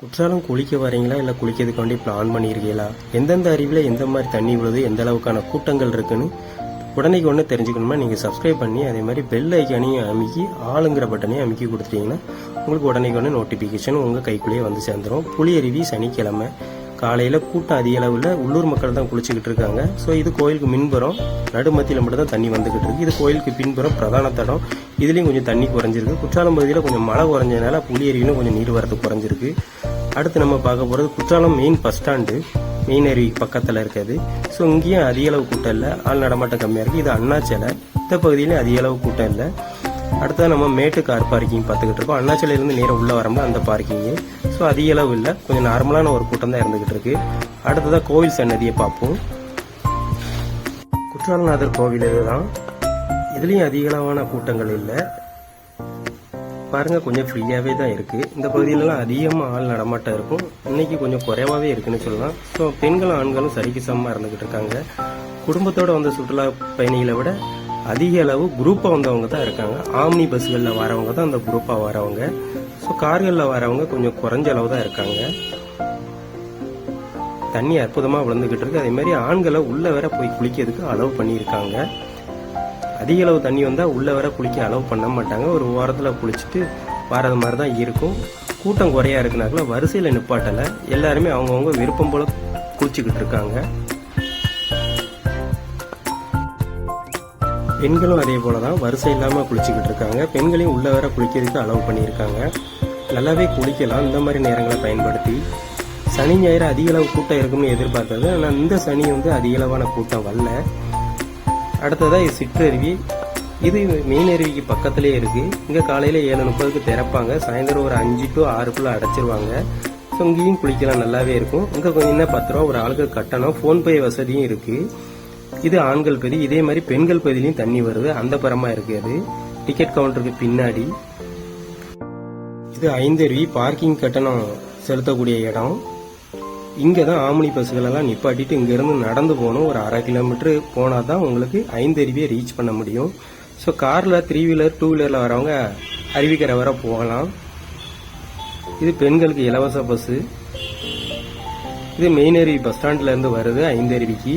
குற்றாலம் குளிக்க வரீங்களா? இல்லை குளிக்கிறதுக்காண்டி பிளான் பண்ணியிருக்கீங்களா? எந்தெந்த அறிவில் எந்த மாதிரி தண்ணி விழுது எந்த அளவுக்கான கூட்டங்கள் இருக்குன்னு உடனே ஒன்று தெரிஞ்சுக்கணுமா? நீங்கள் சப்ஸ்கிரைப் பண்ணி அதே மாதிரி பெல் ஐக்கானையும் அமைக்கி ஆளுங்கிற பட்டனையும் அமைக்கி கொடுத்துட்டீங்கன்னா உங்களுக்கு உடனே ஒன்று நோட்டிஃபிகேஷன் உங்கள் கைக்குள்ளேயே வந்து சேர்ந்துடும் புளி அருவி சனிக்கிழமை. காலையில் கூட்டம் அதிக அளவில் உள்ளூர் மக்கள் தான் குளிச்சுக்கிட்டு இருக்காங்க. ஸோ இது கோயிலுக்கு மின்புறம் நடுமத்தியில் மட்டும் தான் தண்ணி வந்துக்கிட்டு இருக்கு. இது கோயிலுக்கு பின்புறம் பிரதான தடம். இதுலேயும் கொஞ்சம் தண்ணி குறைஞ்சிருக்கு. குற்றாலம் பகுதியில் கொஞ்சம் மழை குறைஞ்சதுனால புளி கொஞ்சம் நீர் வரத்து குறைஞ்சிருக்கு. அடுத்து நம்ம பார்க்க போகிறது Courtallam main bus stand main அருவி பக்கத்தில் இருக்குது ஸோ இங்கேயும் அதிக அளவு கூட்டம் இல்லை. ஆள் நடமாட்டம் கம்மியாக இருக்குது இது அண்ணாச்சலை. இந்த பகுதியிலையும் அதிக அளவு கூட்டம் இல்லை. அடுத்தது நம்ம மேட்டு கார் பார்க்கிங் பார்த்துக்கிட்டு இருக்கோம். அண்ணாச்சலையிலேருந்து நேராக உள்ளே வரும்போது அந்த பார்க்கிங்கு ஸோ அதிக அளவு இல்லை. கொஞ்சம் நார்மலான ஒரு கூட்டம் தான் இருந்துக்கிட்டு இருக்கு. அடுத்ததாக கோவில் சன்னதியை பார்ப்போம். குற்றாலநாதர் கோவில் இதுதான். இதுலேயும் அதிக அளவான கூட்டங்கள் இல்லை. பாருங்க கொஞ்சம் ஃப்ரீயாகவே தான் இருக்குது இந்த பகுதியிலலாம் அதிகமாக ஆள் நடமாட்டம் இருக்கும். இன்னைக்கு கொஞ்சம் குறைவாகவே இருக்குன்னு சொல்லலாம். ஸோ பெண்களும் ஆண்களும் சரிக்கு சமமாக இருந்துக்கிட்டு இருக்காங்க. குடும்பத்தோட வந்த சுற்றுலா பயணிகளை விட அதிக அளவு குரூப்பாக வந்தவங்க தான் இருக்காங்க. ஆம்னி பஸ்களில் வரவங்க தான் அந்த குரூப்பாக வரவங்க. ஸோ கார்களில் வரவங்க கொஞ்சம் குறைஞ்ச அளவு தான் இருக்காங்க. தண்ணி அற்புதமாக விழுந்துகிட்டு இருக்கு. அதே மாதிரி ஆண்களை உள்ள வர போய் குளிக்கிறதுக்கு அலோவ் பண்ணியிருக்காங்க. அதிக அளவு தண்ணி வந்தால் உள்ள வர குளிக்க அலோவ் பண்ண மாட்டாங்க. ஒரு ஓரத்தில் குளிச்சுட்டு வரது மாதிரி தான் இருக்கும். கூட்டம் குறையா இருக்குனாக்கல வரிசையில் நிப்பாட்டலை. எல்லாருமே அவங்கவுங்க விருப்பம் போல குளிச்சுக்கிட்டு இருக்காங்க. பெண்களும் அதே போல தான் வரிசை இல்லாமல் குளிச்சுக்கிட்டு இருக்காங்க. பெண்களையும் உள்ள வர குளிக்கிறதுக்கு அலோவ் பண்ணியிருக்காங்க. நல்லாவே குளிக்கலாம். இந்த மாதிரி நேரங்களை பயன்படுத்தி. சனி ஞாயிறு அதிக அளவு கூட்டம் இருக்கும்னு எதிர்பார்த்தது. ஆனால் இந்த சனி வந்து அதிக அளவான கூட்டம் வரல. அடுத்ததாக இது சிற்றருவி. இது மெயின் அருவிக்கு பக்கத்திலே இருக்குது இங்கே காலையில் ஏழு முப்பதுக்கு திறப்பாங்க. சாயந்தரம் ஒரு அஞ்சு டு ஆறுக்குள்ளே அடைச்சிருவாங்க. ஸோ இங்கேயும் குளிக்கலாம். நல்லாவே இருக்கும். இங்கே கொஞ்சம் என்ன பத்து ரூபா ஒரு ஆளுக்கு கட்டணம். ஃபோன்பே வசதியும் இருக்குது இது ஆண்கள் பகுதி இதே மாதிரி பெண்கள் பகுதியிலையும் தண்ணி வருது. அந்த பரமா இருக்கு அது. டிக்கெட் கவுண்டருக்கு பின்னாடி. இது ஐந்தருவி பார்க்கிங் கட்டணம் செலுத்தக்கூடிய இடம். இங்கே தான் ஆம்னி பஸ்கள் எல்லாம் நிப்பாட்டிட்டு இங்கேருந்து நடந்து போகணும். ஒரு அரை கிலோமீட்டர் போனால் தான் உங்களுக்கு ஐந்தருவியை ரீச் பண்ண முடியும். ஸோ காரில் த்ரீ வீலர் டூ வீலரில் வரவங்க அருவிக்கரை வர போகலாம். இது பெண்களுக்கு இலவச பஸ்ஸு இது மெயின் அருவி பஸ் ஸ்டாண்ட்லேருந்து வருது வருது ஐந்தருவிக்கு.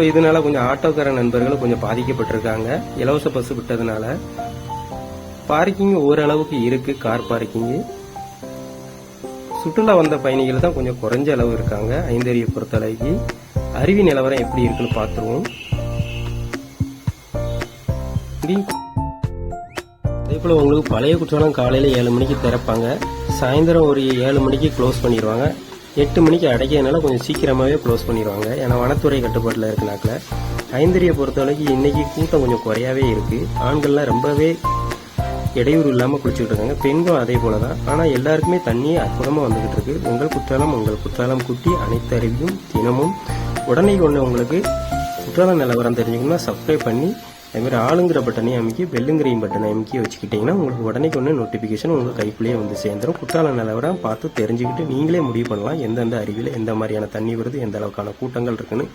ஸோ இதனால கொஞ்சம் ஆட்டோக்கார நண்பர்கள் கொஞ்சம் பாதிக்கப்பட்டிருக்காங்க. இலவச பஸ் விட்டதுனால பார்க்கிங் ஓரளவுக்கு இருக்கு கார் பார்க்கிங்கு சுற்றுலா வந்த பயணிகள் தான் கொஞ்சம் குறைஞ்ச அளவு இருக்காங்க ஐந்தறியை பொறுத்தளவுக்கு அருவி நிலவரம் எப்படி இருக்குன்னு பார்த்துருவோம். அதே போல் உங்களுக்கு பழைய குற்றாலம் காலையில் ஏழு மணிக்கு திறப்பாங்க சாயந்தரம் ஒரு ஏழு மணிக்கு க்ளோஸ் பண்ணிடுவாங்க. எட்டு மணிக்கு அடைக்கிறதுனால கொஞ்சம் சீக்கிரமாகவே க்ளோஸ் பண்ணிடுவாங்க. ஏன்னா வனத்துறை கட்டுப்பாட்டில் இருக்கனாக்கில். ஐந்தறியை பொறுத்தவரைக்கும் இன்றைக்கி கூட்டம் கொஞ்சம் குறையாவே இருக்குது ஆண்கள்லாம் ரொம்பவே இடையூறு இல்லாமல் குளிச்சுக்கிட்டு இருக்காங்க. பெண்களும் அதே போல தான் ஆனால் எல்லாருக்குமே தண்ணியே அற்புதமாக வந்துக்கிட்டு இருக்கு. உங்கள் குற்றாலம் உங்கள் குற்றாலம் குட்டி அனைத்து அறிவியும் தினமும். உடனே ஒன்று உங்களுக்கு குற்றாலம் நிலவரம் தெரிஞ்சுக்கணும்னா சப்ஸ்கிரைப் பண்ணி அதுமாதிரி ஆளுங்கிற பட்டனை அமைக்கி பெல்லுங்கிறையும் பட்டனை அமைக்கி வச்சுக்கிட்டிங்கன்னா உங்களுக்கு உடனே ஒன்று நோட்டிஃபிகேஷன் உங்கள் கைக்குள்ளேயே வந்து சேர்ந்துடும் குற்றால நிலவரம் பார்த்து தெரிஞ்சுக்கிட்டு நீங்களே முடிவு பண்ணலாம். எந்தெந்த அருவியில் எந்த மாதிரியான தண்ணி வருது எந்த அளவுக்கான கூட்டங்கள் இருக்குன்னு.